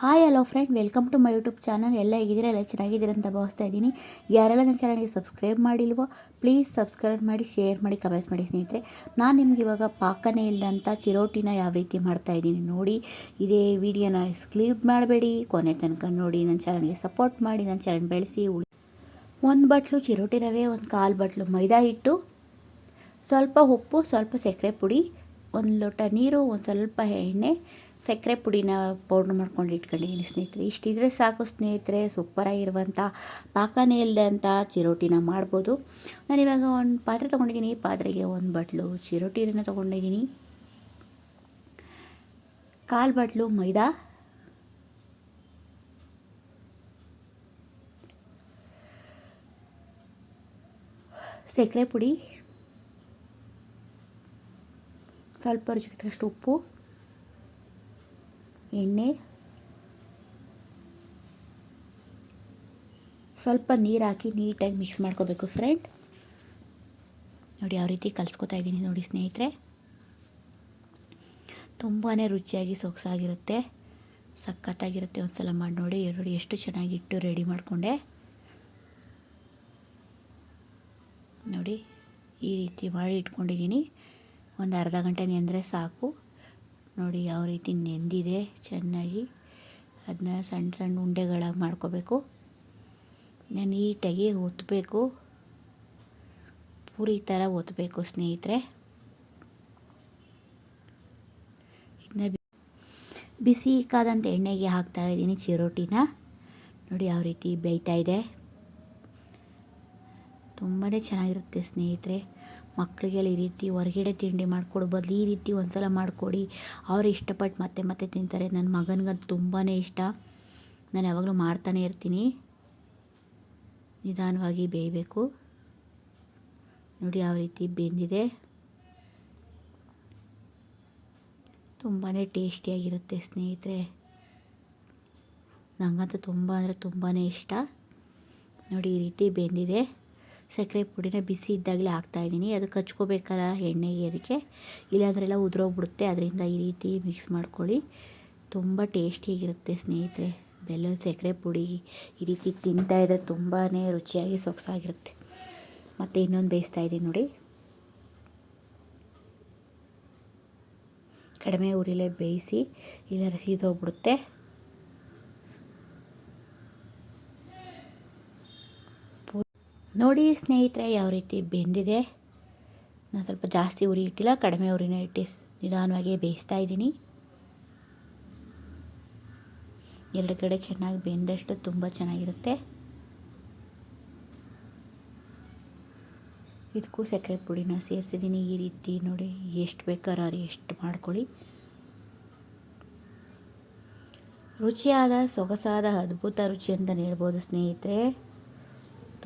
Hi hello friend welcome to my YouTube channel ಎಲ್ಲ ಹೇಗಿದ್ದೀರಾ? ಎಲ್ಲ ಚೆನ್ನಾಗಿದ್ದೀರಾ ಅಂತ ಭಾವಿಸ್ತಾ ಇದ್ದೀನಿ. ಯಾರೆಲ್ಲ ನನ್ನ ಚಾನಲ್ಗೆ ಸಬ್ಸ್ಕ್ರೈಬ್ ಮಾಡಿಲ್ವೋ ಪ್ಲೀಸ್ ಸಬ್ಸ್ಕ್ರೈಬ್ ಮಾಡಿ ಶೇರ್ ಮಾಡಿ ಕಮೆಂಟ್ಸ್ ಮಾಡಿ ಸ್ನೇಹಿತರೆ. ನಾನು ನಿಮ್ಗೆ ಇವಾಗ ಪಾಕನೇ ಇಲ್ಲದಂಥ ಚಿರೋಟಿನ ಯಾವ ರೀತಿ ಮಾಡ್ತಾ ಇದ್ದೀನಿ ನೋಡಿ. ಇದೇ ವಿಡಿಯೋನ ಸ್ಕ್ಲಿಪ್ ಮಾಡಬೇಡಿ. ಕೊನೆ ತನಕ ನೋಡಿ ನನ್ನ ಚಾನಲ್ಗೆ ಸಪೋರ್ಟ್ ಮಾಡಿ, ನನ್ನ ಚಾನಲ್ ಬೆಳೆಸಿ. ಉಳಿ ಒಂದು ಬಟ್ಲು ಚಿರೋಟಿ ರವೆ, ಒಂದು ಕಾಲು ಬಟ್ಲು ಮೈದಾ ಹಿಟ್ಟು, ಸ್ವಲ್ಪ ಉಪ್ಪು, ಸ್ವಲ್ಪ ಸಕ್ಕರೆ ಪುಡಿ, ಒಂದು ಲೋಟ ನೀರು, ಒಂದು ಸ್ವಲ್ಪ ಎಣ್ಣೆ ಸಕ್ಕರೆ ಪುಡಿನ ಪೌಡ್ರ್ ಮಾಡ್ಕೊಂಡು ಇಟ್ಕೊಂಡಿದ್ದೀನಿ ಸ್ನೇಹಿತರೆ. ಇಷ್ಟಿದ್ರೆ ಸಾಕು ಸ್ನೇಹಿತರೆ ಸೂಪರಾಗಿರುವಂಥ ಪಾಕನೇ ಇಲ್ಲದೆ ಅಂತ ಚಿರೋಟಿನ ಮಾಡ್ಬೋದು. ನಾನಿವಾಗ ಒಂದು ಪಾತ್ರೆ ತೊಗೊಂಡಿದ್ದೀನಿ ಪಾತ್ರೆಗೆ ಒಂದು ಬಟ್ಲು ಚಿರೋಟಿನ ತೊಗೊಂಡಿದ್ದೀನಿ ಕಾಲು ಬಟ್ಲು ಮೈದಾ. ಸಕ್ಕರೆ ಪುಡಿ. ಸ್ವಲ್ಪ ರುಚಿಗೆ ತಕ್ಕಷ್ಟು ಉಪ್ಪು. ಎಣ್ಣೆ, ಸ್ವಲ್ಪ ನೀರು ಹಾಕಿ ನೀಟಾಗಿ ಮಿಕ್ಸ್ ಮಾಡ್ಕೋಬೇಕು ಫ್ರೆಂಡ್ ನೋಡಿ ಯಾವ ರೀತಿ ಕಲಿಸ್ಕೊತಾ ಇದ್ದೀನಿ ನೋಡಿ ಸ್ನೇಹಿತರೆ. ತುಂಬಾ ರುಚಿಯಾಗಿ ಸೊಗಸಾಗಿರುತ್ತೆ. ಸಖತ್ತಾಗಿರುತ್ತೆ ಒಂದು ಸಲ ಮಾಡಿ ನೋಡಿ. ನೋಡಿ ಎಷ್ಟು ಚೆನ್ನಾಗಿ ಇಟ್ಟು ರೆಡಿ ಮಾಡಿಕೊಂಡೆ. ನೋಡಿ ಈ ರೀತಿ ಮಾಡಿ ಇಟ್ಕೊಂಡಿದ್ದೀನಿ. ಒಂದು ಅರ್ಧ ಗಂಟೆ ನೆಂದರೆ ಸಾಕು. ನೋಡಿ ಯಾವ ರೀತಿ ನೆಂದಿದೆ ಚೆನ್ನಾಗಿ. ಅದನ್ನ ಸಣ್ಣ ಸಣ್ಣ ಉಂಡೆಗಳಾಗಿ ಮಾಡ್ಕೋಬೇಕು. ನೀಟಾಗಿ ಒತ್ತಬೇಕು ಪೂರಿ ಥರ ಒತ್ತಬೇಕು ಸ್ನೇಹಿತರೆ. ಇದನ್ನ ಬಿಸಿ ಕಾದಂಥ ಎಣ್ಣೆಗೆ ಹಾಕ್ತಾ ಇದ್ದೀನಿ ಚಿರೋಟಿನ. ನೋಡಿ ಯಾವ ರೀತಿ ಬೇಯ್ತಾ ಇದೆ. ತುಂಬಾ ಚೆನ್ನಾಗಿರುತ್ತೆ ಸ್ನೇಹಿತರೆ. ಮಕ್ಕಳಿಗೆಲ್ಲ ಈ ರೀತಿ ಹೊರಗಡೆ ತಿಂಡಿ ಮಾಡಿಕೊಡು, ಬದಲು ಈ ರೀತಿ ಒಂದು ಸಲ ಮಾಡಿಕೊಡಿ. ಅವರು ಇಷ್ಟಪಟ್ಟು ಮತ್ತೆ ಮತ್ತೆ ತಿಂತಾರೆ. ನನ್ನ ಮಗನಿಗಂತೂ ತುಂಬಾ ಇಷ್ಟ. ನಾನು ಯಾವಾಗಲೂ ಮಾಡ್ತಾನೆ ಇರ್ತೀನಿ. ನಿಧಾನವಾಗಿ ಬೇಯಬೇಕು. ನೋಡಿ ಯಾವ ರೀತಿ ಬೆಂದಿದೆ. ತುಂಬಾ ಟೇಸ್ಟಿಯಾಗಿರುತ್ತೆ ಸ್ನೇಹಿತರೆ. ನನಗಂತೂ ತುಂಬ ಅಂದರೆ ತುಂಬಾ ಇಷ್ಟ. ನೋಡಿ ಈ ರೀತಿ ಬೆಂದಿದೆ. ಸಕ್ಕರೆ ಪುಡಿನ ಬಿಸಿ ಇದ್ದಾಗಲೇ ಹಾಕ್ತಾಯಿದ್ದೀನಿ ಅದು ಕಚ್ಕೋಬೇಕಲ್ಲ ಎಣ್ಣೆಗೆ ಅದಕ್ಕೆ ಇಲ್ಲಾಂದ್ರೆಲ್ಲ ಉದುರೋಗ್ಬಿಡುತ್ತೆ. ಅದರಿಂದ ಈ ರೀತಿ ಮಿಕ್ಸ್ ಮಾಡ್ಕೊಳ್ಳಿ. ತುಂಬ ಟೇಸ್ಟಿಯಾಗಿರುತ್ತೆ ಸ್ನೇಹಿತರೆ. ಬೆಲ್ಲದ ಸಕ್ಕರೆ ಪುಡಿ ಈ ರೀತಿ ತಿಂತಾಯಿದ್ರೆ ತುಂಬಾ ರುಚಿಯಾಗಿ ಸೊಗಸಾಗಿರುತ್ತೆ. ಮತ್ತು ಇನ್ನೊಂದು ಬೇಯಿಸ್ತಾ ಇದ್ದೀನಿ ನೋಡಿ. ಕಡಿಮೆ ಉರಿಲೇ ಬೇಯಿಸಿ, ಇಲ್ಲ ಸೀದೋಗ್ಬಿಡುತ್ತೆ ನೋಡಿ ಸ್ನೇಹಿತರೆ, ಯಾವ ರೀತಿ ಬೆಂದಿದೆ. ನಾನು ಸ್ವಲ್ಪ ಜಾಸ್ತಿ ಉರಿ ಇಟ್ಟಿಲ್ಲ, ಕಡಿಮೆ ಉರಿನ ಇಟ್ಟು ನಿಧಾನವಾಗಿ ಬೇಯಿಸ್ತಾ ಇದ್ದೀನಿ. ಎರಡು ಕಡೆ ಚೆನ್ನಾಗಿ ಬೆಂದಷ್ಟು ತುಂಬ ಚೆನ್ನಾಗಿರುತ್ತೆ. ಇದಕ್ಕೂ ಸಕ್ಕರೆ ಪುಡಿನ ಸೇರಿಸಿದ್ದೀನಿ. ಈ ರೀತಿ ನೋಡಿ, ಎಷ್ಟು ಬೇಕಾದ್ರೆ ಎಷ್ಟು ಮಾಡ್ಕೊಳ್ಳಿ. ರುಚಿಯಾದ, ಸೊಗಸಾದ, ಅದ್ಭುತ ರುಚಿ ಅಂತಲೇ ಹೇಳ್ಬೋದು ಸ್ನೇಹಿತರೆ.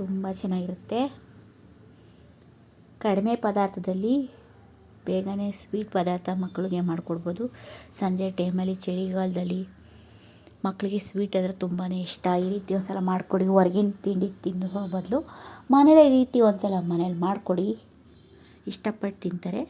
ತುಂಬ ಚೆನ್ನಾಗಿರುತ್ತೆ. ಕಡಿಮೆ ಪದಾರ್ಥದಲ್ಲಿ ಬೇಗನೆ ಸ್ವೀಟ್ ಪದಾರ್ಥ ಮಕ್ಕಳಿಗೆ ಮಾಡಿಕೊಡ್ಬೋದು. ಸಂಜೆ ಟೈಮಲ್ಲಿ ಚಳಿಗಾಲದಲ್ಲಿ ಮಕ್ಕಳಿಗೆ ಸ್ವೀಟ್ ಅಂದರೆ ತುಂಬಾ ಇಷ್ಟ. ಈ ರೀತಿ ಒಂದು ಸಲ ಮಾಡಿಕೊಡಿ. ಹೊರಗಿನ ತಿಂಡಿ ತಿಂದು ಬದಲು ಮನೇಲಿ ಈ ರೀತಿ ಒಂದು ಸಲ ಮನೇಲಿ ಮಾಡಿಕೊಡಿ. ಇಷ್ಟಪಟ್ಟು ತಿಂತಾರೆ.